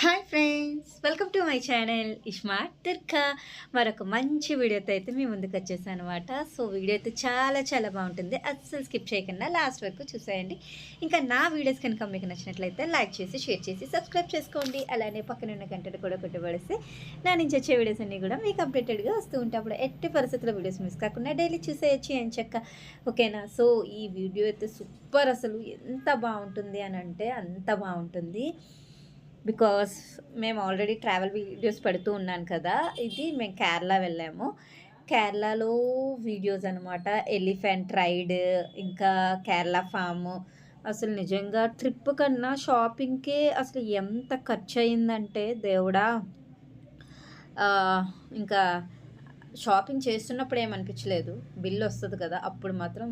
Hi friends welcome to my channel iSmart Durga మరొక మంచి వీడియోతో అయితే మీ ముందుకు వచ్చేసాను అనమాట సో వీడియో అయితే చాలా చాలా బాగుంటుంది. అస్సలు స్కిప్ చేయకుండా లాస్ట్ వరకు చూసేయండి. ఇంకా నా వీడియోస్ కనుక మీకు నచ్చినట్లయితే లైక్ చేసి షేర్ చేసి సబ్స్క్రైబ్ చేసుకోండి. అలానే పక్కన ఉన్న గంటలు కూడా కొట్టబడిస్తే నా నుంచి వచ్చే వీడియోస్ అన్నీ కూడా మీకు అప్డేటెడ్గా వస్తూ ఉంటాయి. అప్పుడు ఎట్టి పరిస్థితుల్లో వీడియోస్ మిస్ కాకుండా డైలీ చూసేయచ్చు అని చెక్క. ఓకేనా? సో ఈ వీడియో అయితే సూపర్ అసలు ఎంత బాగుంటుంది అని అంటే అంత బాగుంటుంది. బికాస్ మేము ఆల్రెడీ ట్రావెల్ వీడియోస్ పెడుతూ ఉన్నాను కదా ఇది మేము కేరళ వెళ్ళాము. కేరళలో వీడియోస్ అనమాట ఎలిఫెంట్ రైడ్ ఇంకా కేరళ ఫామ్ అసలు నిజంగా ట్రిప్ కన్నా షాపింగ్కే అసలు ఎంత ఖర్చు అయిందంటే దేవుడా ఇంకా షాపింగ్ చేస్తున్నప్పుడు ఏమనిపించలేదు. బిల్ వస్తుంది కదా అప్పుడు మాత్రం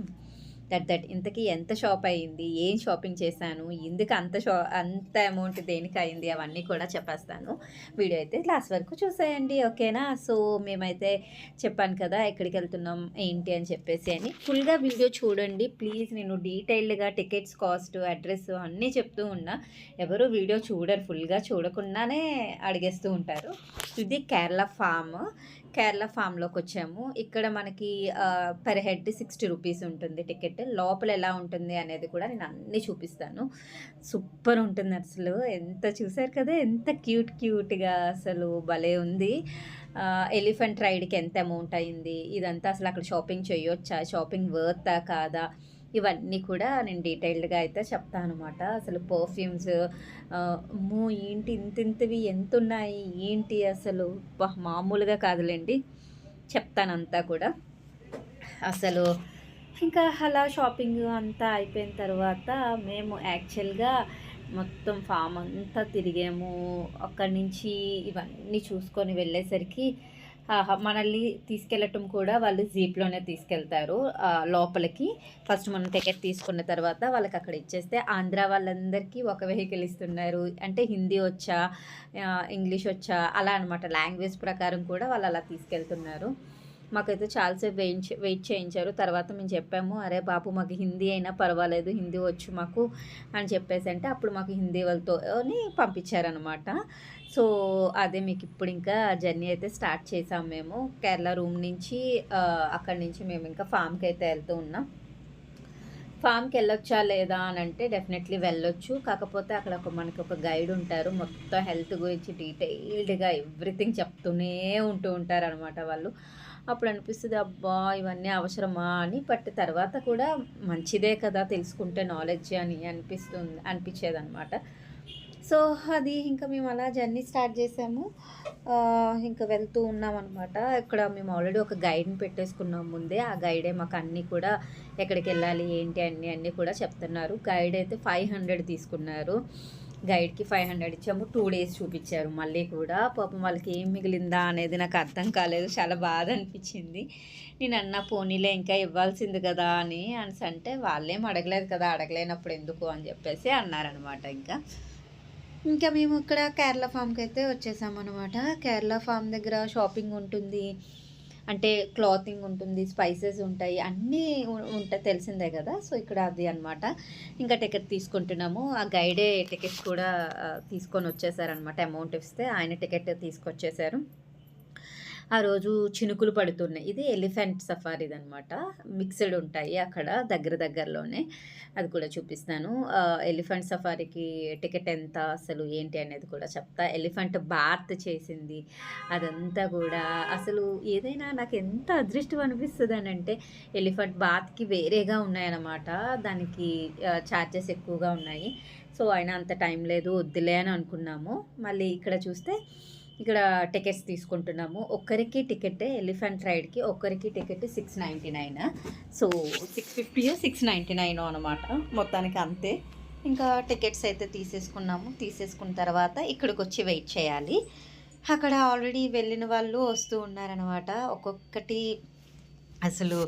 దట్ దట్ ఇంతకీ ఎంత షాప్ అయ్యింది ఏం షాపింగ్ చేశాను? ఎందుకు అంత షా అంత అమౌంట్ దేనికి అయింది? అవన్నీ కూడా చెప్పేస్తాను. వీడియో అయితే లాస్ట్ వరకు చూసేయండి ఓకేనా? సో మేమైతే చెప్పాను కదా ఎక్కడికి వెళ్తున్నాం ఏంటి అని చెప్పేసి అని. ఫుల్గా వీడియో చూడండి. ప్లీజ్ నేను డీటెయిల్డ్గా టికెట్స్ కాస్ట్ అడ్రస్ అన్నీ చెప్తూ ఉన్నా. ఎవరు వీడియో చూడరు ఫుల్గా చూడకుండానే అడిగేస్తూ ఉంటారు. ఇది కేరళ ఫామ్. కేరళ ఫామ్లోకి వచ్చాము ఇక్కడ మనకి పర్ హెడ్ సిక్స్టీ రూపీస్ ఉంటుంది టికెట్. లోపల ఎలా ఉంటుంది అనేది కూడా నేను అన్నీ చూపిస్తాను. సూపర్ ఉంటుంది అసలు. ఎంత చూసారు కదా ఎంత క్యూట్ క్యూట్గా అసలు భలే ఉంది. ఎలిఫెంట్ రైడ్కి ఎంత అమౌంట్ అయింది? ఇదంతా అసలు అక్కడ షాపింగ్ చేయొచ్చా? షాపింగ్ వర్తా కాదా? ఇవన్నీ కూడా నేను డీటెయిల్డ్గా అయితే చెప్తాను అనమాట అసలు పర్ఫ్యూమ్స్ అమ్మో ఏంటి ఇంత ఇంతవి? ఎంత ఉన్నాయి? ఏంటి అసలు? మామూలుగా కాదులేండి. చెప్తానంతా కూడా. అసలు ఇంకా అలా షాపింగ్ అంతా అయిపోయిన తర్వాత మేము యాక్చువల్గా మొత్తం ఫామ్ అంతా తిరిగాము. అక్కడి నుంచి ఇవన్నీ చూసుకొని వెళ్ళేసరికి మనల్ని తీసుకెళ్ళటం కూడా వాళ్ళు జీప్లోనే తీసుకెళ్తారు లోపలికి. ఫస్ట్ మనం టికెట్ తీసుకున్న తర్వాత వాళ్ళకి అక్కడ ఇచ్చేస్తే ఆంధ్ర వాళ్ళందరికీ ఒక వెహికల్ ఇస్తున్నారు. అంటే హిందీ వచ్చా ఇంగ్లీష్ వచ్చా అలా అనమాట లాంగ్వేజ్ ప్రకారం కూడా వాళ్ళు అలా తీసుకెళ్తున్నారు. మాకైతే చాలాసేపు వెయిట్ వెయిట్ చేయించారు. తర్వాత మేము చెప్పాము అరే బాబు మాకు హిందీ అయినా పర్వాలేదు హిందీ వచ్చు మాకు అని చెప్పేసి అంటే అప్పుడు మాకు హిందీ వాళ్ళతో అని పంపించారనమాట సో అదే మీకు ఇప్పుడు ఇంకా జర్నీ అయితే స్టార్ట్ చేసాం మేము. కేరళ రూమ్ నుంచి అక్కడి నుంచి మేము ఇంకా ఫామ్కి అయితే వెళ్తూ ఉన్నాం. ఫామ్కి వెళ్ళొచ్చా లేదా అని అంటే డెఫినెట్లీ వెళ్ళొచ్చు. కాకపోతే అక్కడ ఒక మనకి ఒక గైడ్ ఉంటారు. మొత్తం హెల్త్ గురించి డీటెయిల్డ్గా ఎవ్రీథింగ్ చెప్తూనే ఉంటూ ఉంటారు అనమాట వాళ్ళు. అప్పుడు అనిపిస్తుంది అబ్బా ఇవన్నీ అవసరమా అని. బట్ తర్వాత కూడా మంచిదే కదా తెలుసుకుంటే నాలెడ్జ్ అని అనిపిస్తుంది అనిపించేది అనమాట సో అది ఇంకా మేము అలా జర్నీ స్టార్ట్ చేసాము. ఇంకా వెళ్తూ ఉన్నాం అనమాట ఇక్కడ మేము ఆల్రెడీ ఒక గైడ్ని పెట్టేసుకున్నాం ముందే. ఆ గైడే మాకు అన్నీ కూడా ఎక్కడికి వెళ్ళాలి ఏంటి అన్నీ అన్నీ కూడా చెప్తున్నారు. గైడ్ అయితే ఫైవ్ హండ్రెడ్ తీసుకున్నారు. గైడ్కి ఫైవ్ హండ్రెడ్ ఇచ్చాము. టూ డేస్ చూపించారు. మళ్ళీ కూడా పాపం వాళ్ళకి ఏం మిగిలిందా అనేది నాకు అర్థం కాలేదు. చాలా బాధ అనిపించింది. నేను అన్న పోనీలే ఇంకా ఇవ్వాల్సింది కదా అని అనేసి అంటే వాళ్ళేం అడగలేదు కదా అడగలేనప్పుడు ఎందుకు అని చెప్పేసి అన్నారనమాట ఇంకా. ఇంకా మేము ఇక్కడ కేరళ ఫామ్కి అయితే వచ్చేసామన్నమాట. కేరళ ఫామ్ దగ్గర షాపింగ్ ఉంటుంది. అంటే క్లాతింగ్ ఉంటుంది స్పైసెస్ ఉంటాయి అన్నీ ఉ- ఉంటాయి తెలిసిందే కదా. సో ఇక్కడ అది అన్నమాట. ఇంకా టికెట్ తీసుకుంటున్నాము. ఆ గైడే టికెట్ కూడా తీసుకొని వచ్చేసారనమాట అమౌంట్ ఇస్తే ఆయన టికెట్ తీసుకొచ్చేసారు. ఆ రోజు చినుకులు పడుతున్నాయి. ఇది ఎలిఫెంట్ సఫారీది అనమాట మిక్స్డ్ ఉంటాయి అక్కడ దగ్గర దగ్గరలోనే. అది కూడా చూపిస్తాను. ఎలిఫెంట్ సఫారీకి టికెట్ ఎంత అసలు ఏంటి అనేది కూడా చెప్తా. ఎలిఫెంట్ బాత్ చేసింది. అదంతా కూడా అసలు ఏదైనా నాకు ఎంత అదృష్టం అనిపిస్తుంది అని అంటే ఎలిఫెంట్ బాత్కి వేరేగా ఉన్నాయన్నమాట. దానికి ఛార్జెస్ ఎక్కువగా ఉన్నాయి. సో అయినా అంత టైం లేదు. వద్దులే అని అనుకున్నాము. మళ్ళీ ఇక్కడ చూస్తే ఇక్కడ టికెట్స్ తీసుకుంటున్నాము. ఒక్కరికి టికెట్ ఎలిఫెంట్ రైడ్కి ఒక్కరికి ticket six ninety nine so six fifty six ninety nine అనమాట మొత్తానికి అంతే. ఇంకా టికెట్స్ అయితే తీసేసుకున్నాము. తీసేసుకున్న తర్వాత ఇక్కడికి వచ్చి వెయిట్ చేయాలి. అక్కడ ఆల్రెడీ వెళ్ళిన వాళ్ళు వస్తూ ఉన్నారనమాట ఒక్కొక్కటి అసలు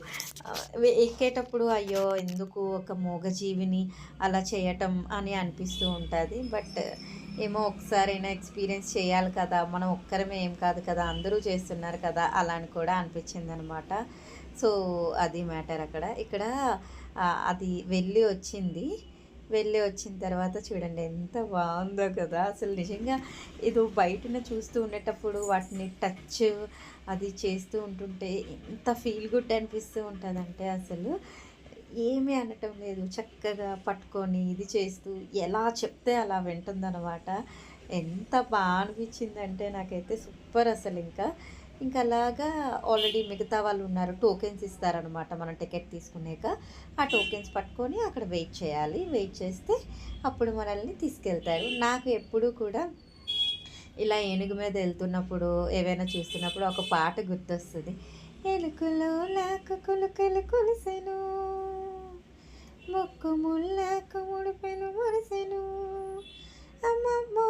ఎక్కేటప్పుడు అయ్యో ఎందుకు ఒక మూగజీవిని అలా చేయటం అని అనిపిస్తూ ఉంటుంది. బట్ ఏమో ఒకసారైనా ఎక్స్పీరియన్స్ చేయాలి కదా మనం ఒక్కరమే ఏం కాదు కదా అందరూ చేస్తున్నారు కదా అలా అని కూడా అనిపించింది అనమాట సో అది మ్యాటర్ అక్కడ. ఇక్కడ అది వెళ్ళి వచ్చింది. వెళ్ళి వచ్చిన తర్వాత చూడండి ఎంత బాగుందో కదా. అసలు నిజంగా ఇది బయటన చూస్తూ ఉండేటప్పుడు వాటిని టచ్ అది చేస్తూ ఉంటుంటే ఎంత ఫీల్ గుడ్ అనిపిస్తూ ఉంటుందంటే అసలు ఏమీ అనటం లేదు. చక్కగా పట్టుకొని ఇది చేస్తూ ఎలా చెప్తే అలా వింటుందన్నమాట. ఎంత బాగా అనిపించిందంటే నాకైతే సూపర్ అసలు ఇంకా. ఇంకా అలాగా ఆల్రెడీ మిగతా వాళ్ళు ఉన్నారు టోకెన్స్ ఇస్తారనమాట మనం టికెట్ తీసుకునేక ఆ టోకెన్స్ పట్టుకొని అక్కడ వెయిట్ చేయాలి. వెయిట్ చేస్తే అప్పుడు మనల్ని తీసుకెళ్తారు. నాకు ఎప్పుడూ కూడా ఇలా ఏనుగు మీద వెళ్తున్నప్పుడు ఏవైనా చూస్తున్నప్పుడు ఒక పాట గుర్తొస్తుంది. ఎలుకలో లాక కులుకలు కులిసెను ముక్కు ముల్లాక ముడిపెను మురిసెను. అమ్మమ్మో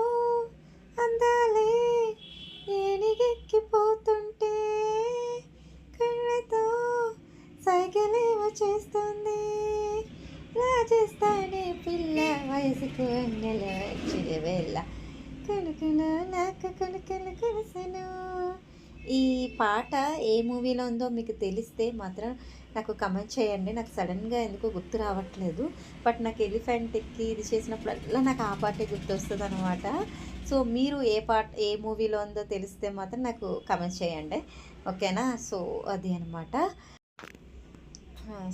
అందాలే ఏనిగెక్కిపోతుంటే కళ్ళతో సైకిలేమో చేస్తుంది. రాజస్థానీ పిల్ల వయసుకు నెల చిరువేళ్ళ వేళ కనుకలు నాక కనుకలు కలిసెను. ఈ పాట ఏ మూవీలో ఉందో మీకు తెలిస్తే మాత్రం నాకు కమెంట్ చేయండి. నాకు సడన్గా ఎందుకో గుర్తు రావట్లేదు. బట్ నాకు ఎలిఫెంట్ ఎక్కి ఇది చేసినప్పుడల్లా నాకు ఆ పాటే గుర్తు వస్తుంది అనమాట సో మీరు ఏ పాట ఏ మూవీలో ఉందో తెలిస్తే మాత్రం నాకు కమెంట్ చేయండి. ఓకేనా సో అది అనమాట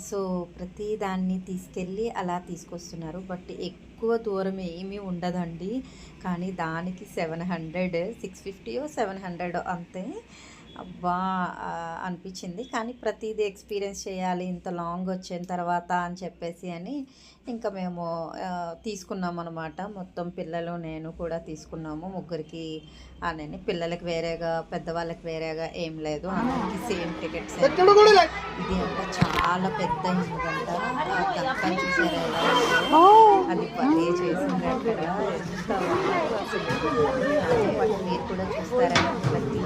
సో ప్రతి దాన్ని తీసుకెళ్ళి అలా తీసుకొస్తున్నారు. బట్ ఎక్కువ దూరం ఏమీ ఉండదండి. కానీ దానికి సెవెన్ హండ్రెడ్ సిక్స్ ఫిఫ్టీయో సెవెన్ హండ్రెడ్ అంతే. అబ్బా ఆ, అనిపించింది. కానీ ప్రతిదీ ఎక్స్పీరియన్స్ చేయాలి ఇంత లాంగ్ వచ్చిన తర్వాత అని చెప్పేసి అని ఇంకా మేము తీసుకున్నాం అనమాట మొత్తం పిల్లలు నేను కూడా తీసుకున్నాము ముగ్గురికి అని పిల్లలకి వేరేగా పెద్దవాళ్ళకి వేరేగా ఏం లేదు. అందరికి సేమ్ టికెట్స్ ఇది అంట చాలా పెద్ద చూసారా? అది పదే చేసింది అక్కడ. ఎంత బాగుందో అసలు వాటి మీరు కూడా చూస్తారని ప్రతి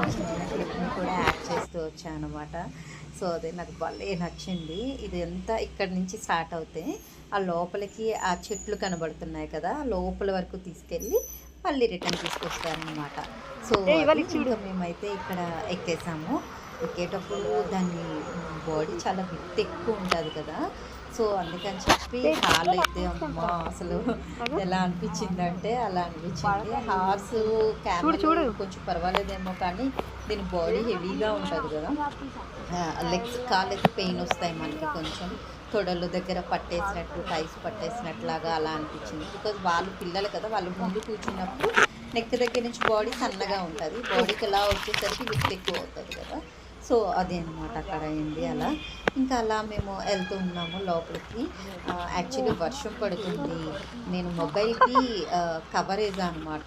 కూడా యాడ్ చేస్తూ వచ్చాను అనమాట సో అది నాకు భలే నచ్చింది. ఇది అంతా ఇక్కడ నుంచి స్టార్ట్ అవుతాయి ఆ లోపలికి ఆ చెట్లు కనబడుతున్నాయి కదా లోపల వరకు తీసుకెళ్ళి మళ్ళీ రిటర్న్ తీసుకొస్తారనమాట సో ఇంకా మేమైతే ఇక్కడ ఎక్కేసాము. ఎక్కేటప్పుడు దాని బాడీ చాలా విత్ ఎక్కువ ఉంటుంది కదా. సో అందుకని చెప్పి కాళ్ళు అయితే అమ్మ అసలు ఎలా అనిపించింది అంటే అలా అనిపించింది. హార్స్ కెమెరా కొంచెం పర్వాలేదేమో కానీ దీని బాడీ హెవీగా ఉంటుంది కదా. లెగ్స్ కాళ్ళు అయితే పెయిన్ వస్తాయి మనకి కొంచెం. తొడలు దగ్గర పట్టేసినట్టు టైస్ పట్టేసినట్లాగా అలా అనిపించింది. బికాజ్ వాళ్ళు పిల్లలు కదా వాళ్ళు ముందు కూర్చున్నప్పుడు నెక్ దగ్గర నుంచి బాడీ సన్నగా ఉంటుంది. బాడీకి ఎలా వచ్చేసరికి విత్ ఎక్కువ అవుతుంది కదా. సో అది అనమాట అక్కడ అయింది అలా. ఇంకా అలా మేము వెళ్తూ ఉన్నాము లోపలికి. యాక్చువల్లీ వర్షం పడుతుంది. నేను మొబైల్కి కవరేజ్ అనమాట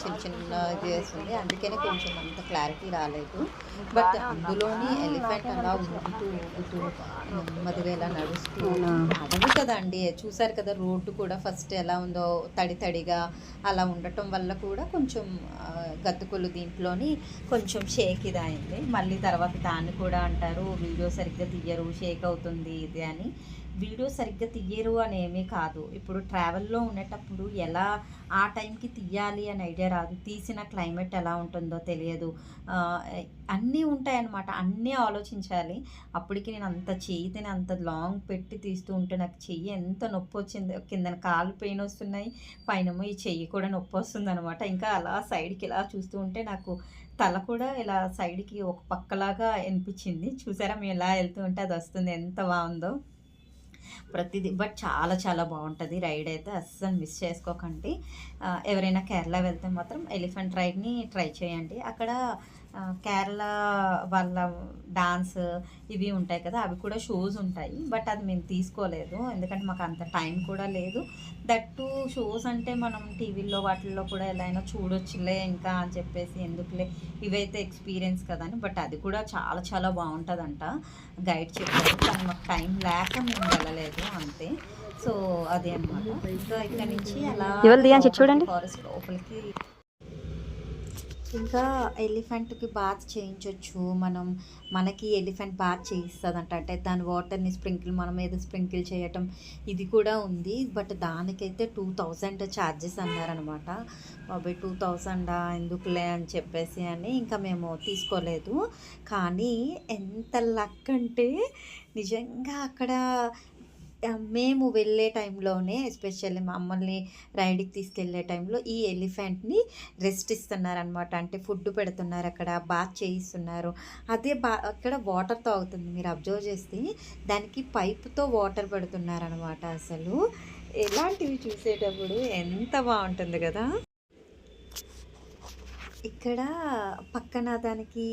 చిన్న చిన్న ఇది వేస్తుంది. అందుకనే కొంచెం అంత క్లారిటీ రాలేదు. బట్ అందులోని ఎలిఫెంట్ అలా ఊగుతూ ఊగుతూ నెమ్మదిగా ఇలా నడుస్తూ అడవి కదండి. చూసారు కదా రోడ్డు కూడా ఫస్ట్ ఎలా ఉందో తడి తడిగా అలా ఉండటం వల్ల కూడా కొంచెం గతుకులు దీంట్లోని కొంచెం షేక్ ఇది అయింది మళ్ళీ తర్వాత దాన్ని కూడా అంటారు వీడియో సరిగ్గా తీయరు షేక్ అవుతుంది ఇది అని. వీడియో సరిగ్గా తీయరు అని ఏమీ కాదు. ఇప్పుడు ట్రావెల్లో ఉండేటప్పుడు ఎలా ఆ టైంకి తీయాలి అని ఐడియా రాదు. తీసిన క్లైమేట్ ఎలా ఉంటుందో తెలియదు. అన్నీ ఉంటాయన్నమాట. అన్నీ ఆలోచించాలి. అప్పటికి నేను అంత చేతిని అంత లాంగ్ పెట్టి తీస్తూ ఉంటే నాకు చెయ్యి ఎంత నొప్పి వచ్చింది కింద కాలు పెయిన్ వస్తున్నాయి పైనమో ఈ చెయ్యి కూడా నొప్పి వస్తుంది అనమాట ఇంకా అలా సైడ్కి ఇలా చూస్తూ ఉంటే నాకు తల కూడా ఇలా సైడ్కి ఒక పక్కలాగా అనిపించింది. చూసారా? మేము ఎలా వెళ్తూ ఉంటే అది వస్తుంది. ఎంత బాగుందో. ప్రతిదీ బట్ చాలా చాలా బాగుంటుంది రైడ్ అయితే. అస్సలు మిస్ చేసుకోకండి. ఎవరైనా కేరళ వెళ్తే మాత్రం ఎలిఫెంట్ రైడ్ని ట్రై చేయండి. అక్కడ కేరళ వాళ్ళ డాన్స్ ఇవి ఉంటాయి కదా అవి కూడా షోస్ ఉంటాయి. బట్ అది మేము తీసుకోలేదు. ఎందుకంటే మాకు అంత టైం కూడా లేదు. దట్టు షోస్ అంటే మనం టీవీల్లో వాటిల్లో కూడా ఎలా అయినా చూడొచ్చులే ఇంకా అని చెప్పేసి ఎందుకులే. ఇవైతే ఎక్స్పీరియన్స్ కదా అని. బట్ అది కూడా చాలా చాలా బాగుంటుందంట. గైడ్ చెప్పారు. కానీ మాకు టైం లేక మేము వెళ్ళలేదు అంతే. సో అదే అనమాట ఇంకా ఇక్కడ నుంచి అలా చూడండి. ఫారెస్ట్ లోపలికి ఇంకా ఎలిఫెంట్కి బాత్ చేయించవచ్చు మనం మనకి ఎలిఫెంట్ బాత్ చేయిస్తుందంట. అంటే దాని వాటర్ని స్ప్రింకిల్ మనం ఏదో స్ప్రింకిల్ చేయటం ఇది కూడా ఉంది. బట్ దానికైతే టూ థౌజండ్ ఛార్జెస్ అన్నారనమాట. బాబాయ్ టూ థౌజండా ఎందుకులే అని చెప్పేసి అని ఇంకా మేము తీసుకోలేదు. కానీ ఎంత లక్ అంటే నిజంగా అక్కడ మేము వెళ్ళే టైంలోనే ఎస్పెషల్లీ మమ్మల్ని రైడ్‌కి తీసుకెళ్ళే టైంలో ఈ ఎలిఫెంట్‌ని రెస్ట్ ఇస్తున్నారనమాట. అంటే ఫుడ్ పెడుతున్నారు అక్కడ, బాత్ చేయిస్తున్నారు. అదే బా అక్కడ వాటర్ తాగుతుంది. మీరు అబ్జర్వ్ చేస్తే దానికి పైప్‌తో వాటర్ పెడుతున్నారనమాట అసలు. ఇలాంటివి చూసేటప్పుడు ఎంత బాగుంటుంది కదా ఇక్కడ పక్కన దానికి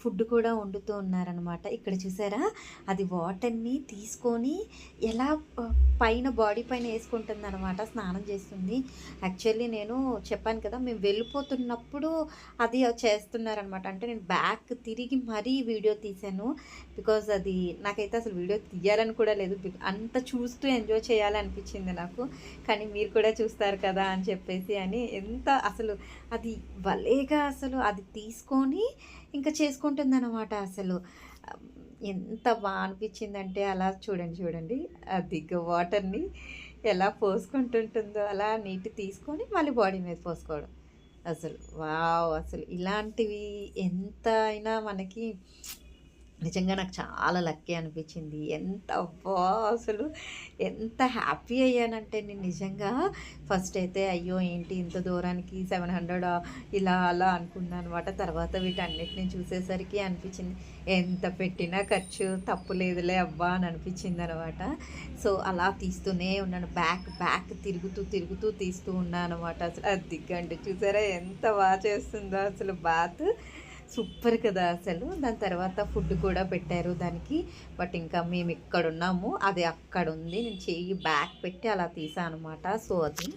ఫుడ్ కూడా వండుతూ ఉన్నారనమాట. ఇక్కడ చూసారా? అది వాటర్‌ని తీసుకొని ఎలా పైన బాడీ పైన యేసుకుంటుందనమాట. స్నానం చేస్తుంది. యాక్చువల్లీ నేను చెప్పాను కదా! మేము వెళ్ళిపోతున్నప్పుడు అది చేస్తున్నారనమాట. అంటే నేను బ్యాక్ తిరిగి మరీ వీడియో తీశాను. బికాజ్ అది నాకైతే అసలు వీడియో తీయాలని కూడా లేదు. అంత చూస్తూ ఎంజాయ్ చేయాలనిపించింది నాకు. కానీ మీరు కూడా చూస్తారు కదా! అని చెప్పేసి అని ఎంత అసలు అది భలేగా అసలు అది తీసుకొని ఇంకా చేసుకుంటుందనమాట అసలు. ఎంత బాగా అనిపించిందంటే అలా చూడండి, చూడండి. అది దిగ్గ వాటర్‌ని ఎలా పోసుకుంటుంటుందో అలా నీటి తీసుకొని మళ్ళీ బాడీ మీద పోసుకోవడం. అసలు వావ్! అసలు ఇలాంటివి ఎంత అయినా మనకి నిజంగా నాకు చాలా లక్కీ అనిపించింది. ఎంత అబ్బా! అసలు ఎంత హ్యాపీ అయ్యానంటే నేను నిజంగా ఫస్ట్ అయితే అయ్యో! ఏంటి ఇంత దూరానికి 700 ఇలా అలా అనుకున్నాననమాట. తర్వాత వీటన్నిటిని చూసేసరికి అనిపించింది ఎంత పెట్టినా ఖర్చు తప్పు లేదులే అబ్బా! అని అనిపించింది అనమాట సో, అలా తీస్తూనే ఉన్నాను. బ్యాక్ బ్యాక్ తిరుగుతూ, తిరుగుతూ తీస్తూ ఉన్నాననమాట. అసలు అది దిగ్గండి చూసారా ఎంత బాగా చేస్తుందో అసలు బాత్. సూపర్ కదా అసలు. దాని తర్వాత ఫుడ్ కూడా పెట్టారు దానికి. బట్ ఇంకా మేము ఇక్కడ ఉన్నాము అది అక్కడ ఉంది నేను చెయ్యి బ్యాక్ పెట్టి అలా తీసాను అనమాట. సో, అది.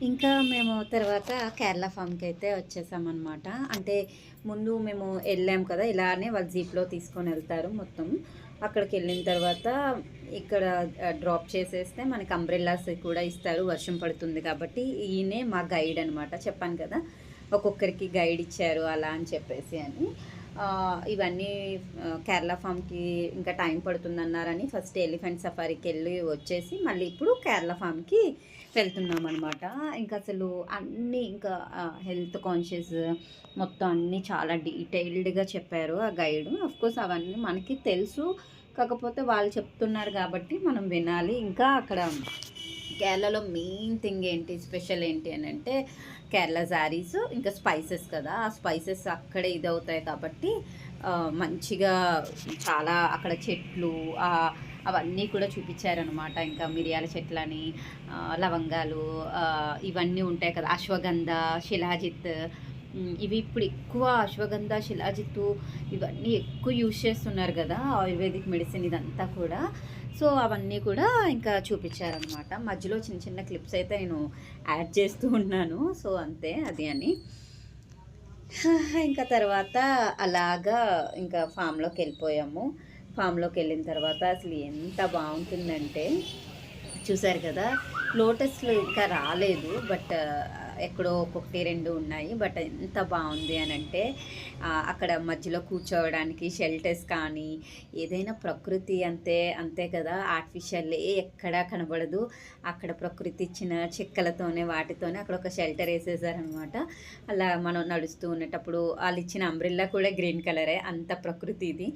ఇంకా మేము తర్వాత కేరళ ఫామ్కి అయితే వచ్చేసామనమాట. అంటే ముందు మేము వెళ్ళాం కదా! ఇలానే వాళ్ళు జీప్‌లో తీసుకొని వెళ్తారు మొత్తం. అక్కడికి వెళ్ళిన తర్వాత ఇక్కడ డ్రాప్ చేసేస్తే మనకి అంబ్రెల్లాస్ కూడా ఇస్తారు. వర్షం పడుతుంది కాబట్టి ఈయనే మా గైడ్ అనమాట. చెప్పాను కదా! ఒక్కొక్కరికి గైడ్ ఇచ్చారు అలా అని చెప్పేసి అని. ఇవన్నీ కేరళ ఫామ్‌కి ఇంకా టైం పడుతుందన్నారని ఫస్ట్ ఎలిఫెంట్ సఫారీకి వెళ్ళి వచ్చేసి మళ్ళీ ఇప్పుడు కేరళ ఫామ్‌కి వెళ్తున్నామనమాట. ఇంకా అసలు అన్నీ ఇంకా హెల్త్ కాన్షియస్ మొత్తం అన్నీ చాలా డీటెయిల్డ్‌గా చెప్పారు ఆ గైడ్ ఆఫ్‌కోర్స్ అవన్నీ మనకి తెలుసు. కాకపోతే వాళ్ళు చెప్తున్నారు కాబట్టి మనం వినాలి. ఇంకా అక్కడ కేరళలో మెయిన్ థింగ్ ఏంటి స్పెషల్ ఏంటి అని అంటే కేరళ శారీస్ ఇంకా స్పైసెస్ కదా! ఆ స్పైసెస్ అక్కడే ఇదవుతాయి కాబట్టి మంచిగా చాలా అక్కడ చెట్లు అవన్నీ కూడా చూపించారనమాట ఇంకా మిరియాల చెట్లని, లవంగాలు ఇవన్నీ ఉంటాయి కదా! అశ్వగంధ, శిలాజిత్ ఇవి ఇప్పుడు ఎక్కువ అశ్వగంధ, శిలాజిత్తు ఇవన్నీ ఎక్కువ యూజ్ చేస్తున్నారు కదా ఆయుర్వేదిక్ మెడిసిన్ ఇదంతా కూడా. సో, అవన్నీ కూడా ఇంకా చూపించారనమాట మధ్యలో చిన్న చిన్న క్లిప్స్ అయితే నేను యాడ్ చేస్తూ ఉన్నాను. సో, అంతే అది అని. ఇంకా తర్వాత అలాగా ఇంకా ఫామ్లోకి వెళ్ళిపోయాము ఫామ్లోకి వెళ్ళిన తర్వాత అసలు ఎంత బాగుంటుందంటే చూసారు కదా! లోటస్‌లు ఇంకా రాలేదు. బట్ ఎక్కడో ఒక్కొక్కటి రెండు ఉన్నాయి. బట్ ఎంత బాగుంది అని అంటే అక్కడ మధ్యలో కూర్చోవడానికి షెల్టర్స్ కానీ, ఏదైనా ప్రకృతి అంతే అంతే కదా! ఆర్టిఫిషియల్ ఎక్కడా కనబడదు. అక్కడ ప్రకృతి ఇచ్చిన చెక్కలతోనే వాటితోనే అక్కడ ఒక షెల్టర్ వేసేసారనమాట అలా మనం నడుస్తూ ఉండేటప్పుడు ఇచ్చిన అంబ్రెల్లా కూడా గ్రీన్ కలరే. అంత ప్రకృతి ఇది.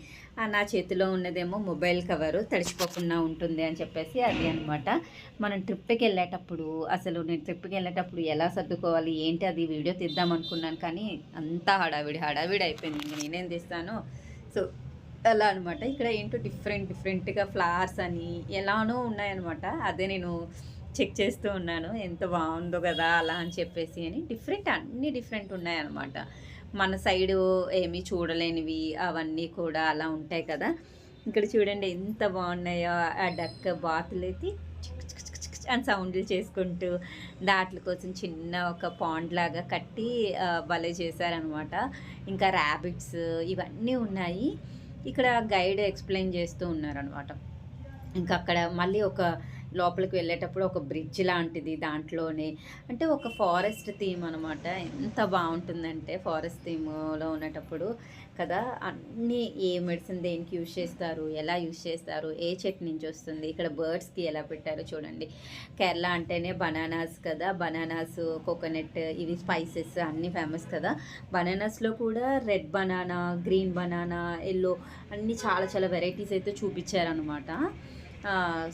నా చేతిలో ఉన్నదేమో మొబైల్ కవరు తడిచిపోకుండా ఉంటుంది అని చెప్పేసి అది అనమాట. మనం ట్రిప్కి వెళ్ళేటప్పుడు అసలు నేను ట్రిప్కి వెళ్ళేటప్పుడు ఎలా సర్దుకోవాలి ఏంటి అది వీడియో తీద్దాం అనుకున్నాను కానీ అంతా హడావిడి హడావిడి అయిపోయింది. ఇంక నేనేం తీస్తాను. సో, అలా అనమాట. ఇక్కడ ఏంటో డిఫరెంట్ డిఫరెంట్‌గా ఫ్లవర్స్ అని ఎలానో ఉన్నాయన్నమాట. అదే నేను చెక్ చేస్తూ ఉన్నాను. ఎంత బాగుందో కదా అలా అని చెప్పేసి అని. డిఫరెంట్ అన్నీ డిఫరెంట్ ఉన్నాయన్నమాట. మన సైడు ఏమీ చూడలేనివి అవన్నీ కూడా అలా ఉంటాయి కదా! ఇక్కడ చూడండి ఎంత బాగున్నాయో ఆ డక్క బాతులు అయితే అని సౌండ్లు చేసుకుంటూ దాట్ల కోసం చిన్న ఒక పాండ్ లాగా కట్టి భలే చేశారనమాట. ఇంకా ర్యాబిట్స్ ఇవన్నీ ఉన్నాయి. ఇక్కడ గైడ్ ఎక్స్‌ప్లెయిన్ చేస్తూ ఉన్నారనమాట. ఇంకా అక్కడ మళ్ళీ ఒక లోపలికి వెళ్ళేటప్పుడు ఒక బ్రిడ్జ్ లాంటిది దాంట్లోనే అంటే ఒక ఫారెస్ట్ థీమ్ అనమాట. ఎంత బాగుంటుందంటే ఫారెస్ట్ థీమ్‌లో ఉండేటప్పుడు కదా! అన్నీ ఏ మెడిసిన్ దేనికి యూజ్ చేస్తారు, ఎలా యూజ్ చేస్తారు, ఏ చెట్టు నుంచి వస్తుంది, ఇక్కడ బర్డ్స్‌కి ఎలా పెట్టారో చూడండి. కేరళ అంటేనే బనానాస్ కదా! బనానాస్, కోకోనట్ ఇవి స్పైసెస్ అన్నీ ఫేమస్ కదా! బనానాస్‌లో కూడా red banana, green banana, yellow అన్నీ చాలా చాలా వెరైటీస్ అయితే చూపించారనమాట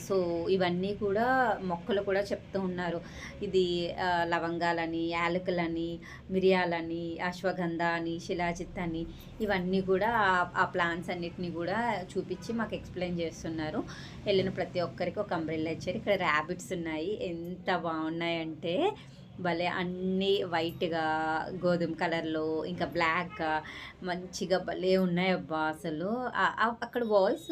సో ఇవన్నీ కూడా మొక్కలు కూడా చెప్తూ ఉన్నారు. ఇది లవంగాలని యాలకులని మిరియాలని అశ్వగంధ అని శిలాజిత్ అని ఇవన్నీ కూడా ఆ- ప్లాంట్స్ అన్నిటిని కూడా చూపించి మాకు ఎక్స్ప్లెయిన్ చేస్తున్నారు. వెళ్ళిన ప్రతి ఒక్కరికి ఒక అంబ్రెల్లా ఇచ్చారు. ఇక్కడ ర్యాబిట్స్ ఉన్నాయి. ఎంత బాగున్నాయంటే భలే అన్నీ వైట్గా గోధుమ కలర్లో ఇంకా బ్లాక్గా మంచిగా భలే ఉన్నాయి అబ్బా అసలు. అక్కడ వాయిస్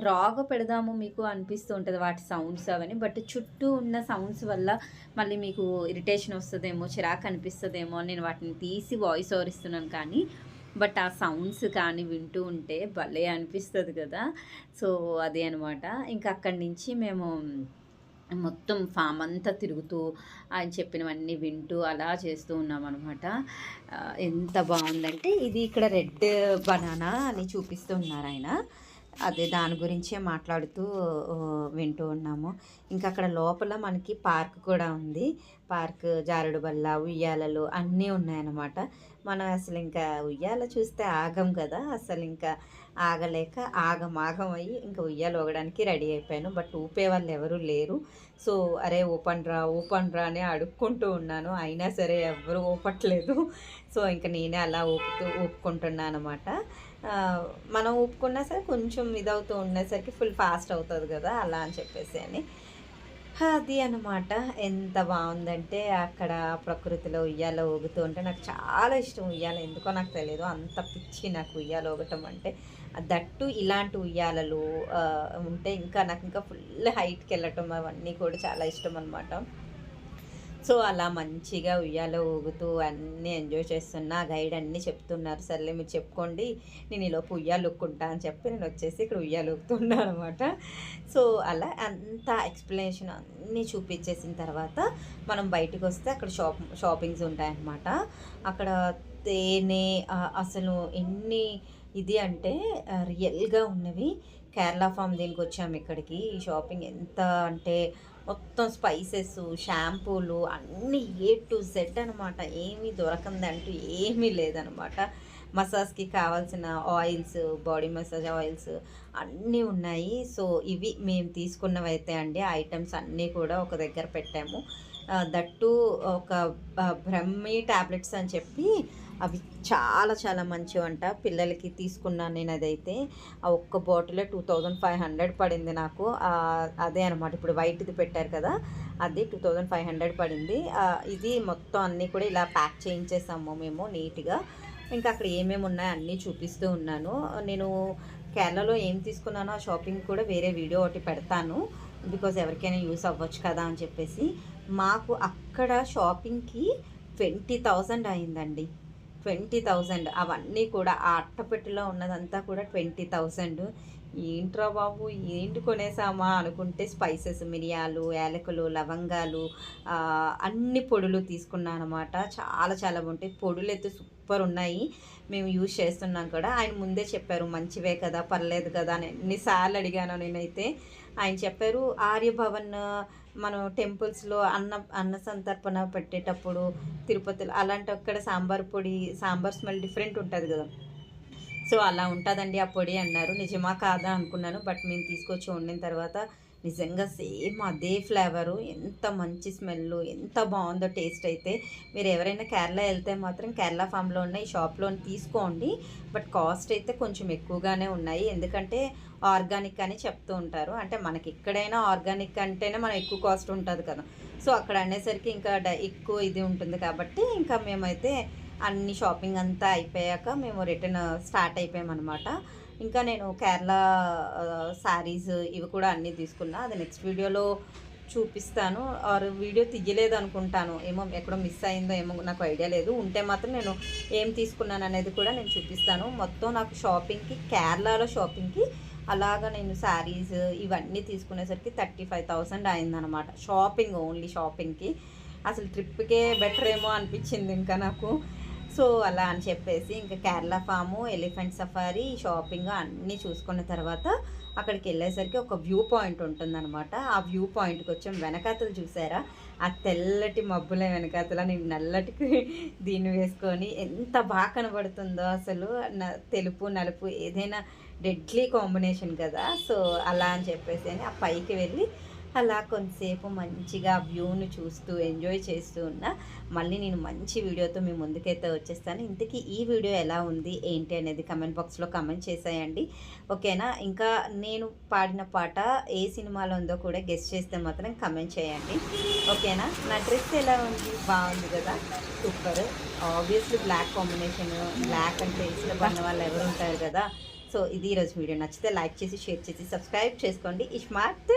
రాగా పెడదాము మీకు అనిపిస్తూ ఉంటుంది వాటి సౌండ్స్ అవన్నీ బట్ చుట్టూ ఉన్న సౌండ్స్ వల్ల మళ్ళీ మీకు ఇరిటేషన్ వస్తుందేమో చిరాకు అనిపిస్తుందేమో నేను వాటిని తీసి వాయిస్ ఓవర్ ఇస్తున్నాను కానీ బట్ ఆ సౌండ్స్ కానీ వింటూ ఉంటే భలే అనిపిస్తుంది కదా. సో అదే అనమాట ఇంకా అక్కడి నుంచి మేము మొత్తం ఫామ్ అంతా తిరుగుతూ ఆయన చెప్పినవన్నీ వింటూ అలా చేస్తూ ఉన్నాం అనమాట ఎంత బాగుందంటే ఇది ఇక్కడ రెడ్ బనానా అని చూపిస్తూ ఉన్నారు ఆయన. అదే దాని గురించే మాట్లాడుతూ వింటూ ఉన్నాము. ఇంకా అక్కడ లోపల మనకి పార్క్ కూడా ఉంది. పార్క్ జారుడు బల్ల ఉయ్యాలలు అన్నీ ఉన్నాయన్నమాట. మనం అసలు ఇంకా ఉయ్యాల చూస్తే ఆగం కదా. అసలు ఇంకా ఆగలేక ఆగమాగం అయ్యి ఇంకా ఉయ్యాలు ఊగడానికి రెడీ అయిపోయాను. బట్ ఊపే వాళ్ళు ఎవరూ లేరు. సో అరే ఊపండ్రా ఊపండ్రా ఓపెన్ రా అని అడుక్కుంటూ ఉన్నాను. అయినా సరే ఎవరు ఊపట్లేదు. సో ఇంకా నేనే అలా ఊపుతూ ఊపుకుంటున్నాను అనమాట మనం ఊపుకున్నా సరే కొంచెం ఇదవుతూ ఉండేసరికి ఫుల్ ఫాస్ట్ అవుతుంది కదా అలా అని చెప్పేసి అని. అది అనమాట ఎంత బాగుందంటే అక్కడ ప్రకృతిలో ఉయ్యాల ఊగుతూ ఉంటే నాకు చాలా ఇష్టం ఉయ్యాల. ఎందుకో నాకు తెలియదు అంత పిచ్చి నాకు ఉయ్యాల ఊగటం అంటే. దట్టు ఇలాంటి ఉయ్యాలలు ఉంటే ఇంకా నాకు ఇంకా ఫుల్ హైట్కి వెళ్ళటం అవన్నీ కూడా చాలా ఇష్టం అనమాట సో అలా మంచిగా ఉయ్యాలో ఊగుతూ అన్నీ ఎంజాయ్ చేస్తున్నా. గైడ్ అన్నీ చెప్తున్నారు. సర్లే మీరు చెప్పుకోండి. నేను ఈలోపు ఉయ్యాలు ఊక్కుంటా అని చెప్పి నేను వచ్చేసి ఇక్కడ ఉయ్యాలు ఊగుతున్నా అనమాట. సో అలా అంత ఎక్స్ప్లెనేషన్ అన్నీ చూపించేసిన తర్వాత మనం బయటకు వస్తే అక్కడ షాప్ షాపింగ్స్ ఉంటాయన్నమాట. అక్కడ తేనె అసలు ఎన్ని ఇది అంటే రియల్గా ఉన్నవి. కేరళ ఫామ్ దీనికి వచ్చాము ఇక్కడికి. ఈ షాపింగ్ ఎంత అంటే మొత్తం స్పైసెస్ షాంపూలు అన్నీ ఏ టు జెడ్ అనమాట ఏమీ దొరకందంటూ ఏమీ లేదనమాట మసాజ్కి కావాల్సిన ఆయిల్స్ బాడీ మసాజ్ ఆయిల్స్ అన్నీ ఉన్నాయి. సో ఇవి మేము తీసుకున్నవి అయితే అండి ఐటమ్స్ అన్నీ కూడా ఒక దగ్గర పెట్టాము. దట్టు ఒక బ్రహ్మి టాబ్లెట్స్ అని చెప్పి అవి చాలా చాలా మంచి వంట పిల్లలకి తీసుకున్నాను నేను అదైతే ఆ ఒక్క బాటిలే టూ థౌజండ్ ఫైవ్ హండ్రెడ్ పడింది నాకు. అదే అనమాట. ఇప్పుడు వైట్ది పెట్టారు కదా అది టూ థౌజండ్ ఫైవ్ హండ్రెడ్ పడింది. ఇది మొత్తం అన్నీ కూడా ఇలా ప్యాక్ చేయించేసాము మేము నీట్గా. ఇంకా అక్కడ ఏమేమి ఉన్నాయో అన్నీ చూపిస్తూ ఉన్నాను. నేను కేరళలో ఏం తీసుకున్నానో ఆ షాపింగ్ కూడా వేరే వీడియో ఒకటి పెడతాను. బికాజ్ ఎవరికైనా యూస్ అవ్వచ్చు కదా అని చెప్పేసి. మాకు అక్కడ షాపింగ్కి ట్వంటీ థౌజండ్ అయిందండి. Twenty thousand. అవన్నీ కూడా ఆ అట్టపెట్టెలో ఉన్నదంతా కూడా ట్వంటీ థౌజండ్. ఏంట్రా బాబు ఏంటి కొనేసామా అనుకుంటే స్పైసెస్ మిరియాలు యాలకులు లవంగాలు అన్ని పొడులు తీసుకున్నాను అనమాట చాలా చాలా బాగుంటాయి. పొడులు అయితే సూపర్ ఉన్నాయి. మేము యూజ్ చేస్తున్నాం కూడా. ఆయన ముందే చెప్పారు మంచివే కదా పర్లేదు కదా అని. ఎన్నిసార్లు అడిగాను నేనైతే. ఆయన చెప్పారు ఆర్యభవన్ మనం టెంపుల్స్లో అన్న అన్న సంతర్పణ పెట్టేటప్పుడు తిరుపతిలో అలాంటి అక్కడ సాంబార్ పొడి సాంబార్ స్మెల్ డిఫరెంట్ ఉంటుంది కదా. సో అలా ఉంటుందండి ఆ పొడి అన్నారు. నిజమా కాదా అనుకున్నాను బట్ మేము తీసుకొచ్చి వండిన తర్వాత నిజంగా సేమ్ అదే ఫ్లేవరు ఎంత మంచి స్మెల్ ఎంత బాగుందో టేస్ట్ అయితే. మీరు ఎవరైనా కేరళ వెళ్తే మాత్రం కేరళ ఫామ్లో ఉన్న ఈ షాప్లో తీసుకోండి. బట్ కాస్ట్ అయితే కొంచెం ఎక్కువగానే ఉన్నాయి. ఎందుకంటే ఆర్గానిక్ అని చెప్తూ ఉంటారు. అంటే మనకి ఎక్కడైనా ఆర్గానిక్ అంటేనే మనం ఎక్కువ కాస్ట్ ఉంటుంది కదా. సో అక్కడ అనేసరికి ఇంకా ఎక్కువ ఇది ఉంటుంది కాబట్టి ఇంకా మేమైతే అన్ని షాపింగ్ అంతా అయిపోయాక మేము రిటర్న్ స్టార్ట్ అయిపోయామన్నమాట. ఇంకా నేను కేరళ శారీస్ ఇవి కూడా అన్నీ తీసుకున్నా. అది నెక్స్ట్ వీడియోలో చూపిస్తాను. ఆర్ వీడియో తీయలేదు అనుకుంటాను. ఏమో ఎక్కడో మిస్ అయిందో ఏమో నాకు ఐడియా లేదు. ఉంటే మాత్రం నేను ఏం తీసుకున్నాను అనేది కూడా నేను చూపిస్తాను. మొత్తం నాకు షాపింగ్కి కేరళలో షాపింగ్కి అలాగా నేను శారీస్ ఇవన్నీ తీసుకునేసరికి థర్టీ ఫైవ్ థౌసండ్ అయిందనమాట. షాపింగ్ ఓన్లీ షాపింగ్కి. అసలు ట్రిప్కే బెటర్ ఏమో అనిపించింది ఇంకా నాకు. సో అలా అని చెప్పేసి ఇంకా Kerala farm elephant safari shopping అన్నీ చూసుకున్న తర్వాత అక్కడికి వెళ్ళేసరికి ఒక వ్యూ పాయింట్ ఉంటుందన్నమాట. ఆ వ్యూ పాయింట్కి వచ్చాం. వెనకాతలు చూసారా? ఆ తెల్లటి మబ్బుల వెనకాతల. నేను నల్లటి దీన్ని వేసుకొని ఎంత బాగా కనబడుతుందో అసలు. తెలుపు నలుపు ఏదైనా డెడ్లీ కాంబినేషన్ కదా. సో అలా అని చెప్పేసి అని ఆ పైకి వెళ్ళి అలా కొంతసేపు మంచిగా వ్యూని చూస్తూ ఎంజాయ్ చేస్తూ ఉన్నా మళ్ళీ నేను మంచి వీడియోతో మీ ముందుకైతే వచ్చేస్తాను. ఇంతకీ ఈ వీడియో ఎలా ఉంది? ఏంటి అనేది కమెంట్ బాక్స్లో కమెంట్ చేసేయండి. ఓకేనా? ఇంకా నేను పాడిన పాట ఏ సినిమాలో ఉందో కూడా గెస్ట్ చేస్తే మాత్రం కమెంట్ చేయండి. ఓకేనా? నా డ్రెస్ ఎలా ఉంది? బాగుంది కదా? Super. Obviously black combination. Black అంటే ఇష్టపడిన వాళ్ళు ఎవరు ఉంటారు కదా? సో ఇది ఈరోజు వీడియో. నచ్చితే లైక్ చేసి షేర్ చేసి సబ్స్క్రైబ్ చేసుకోండి. ఈ స్మార్ట్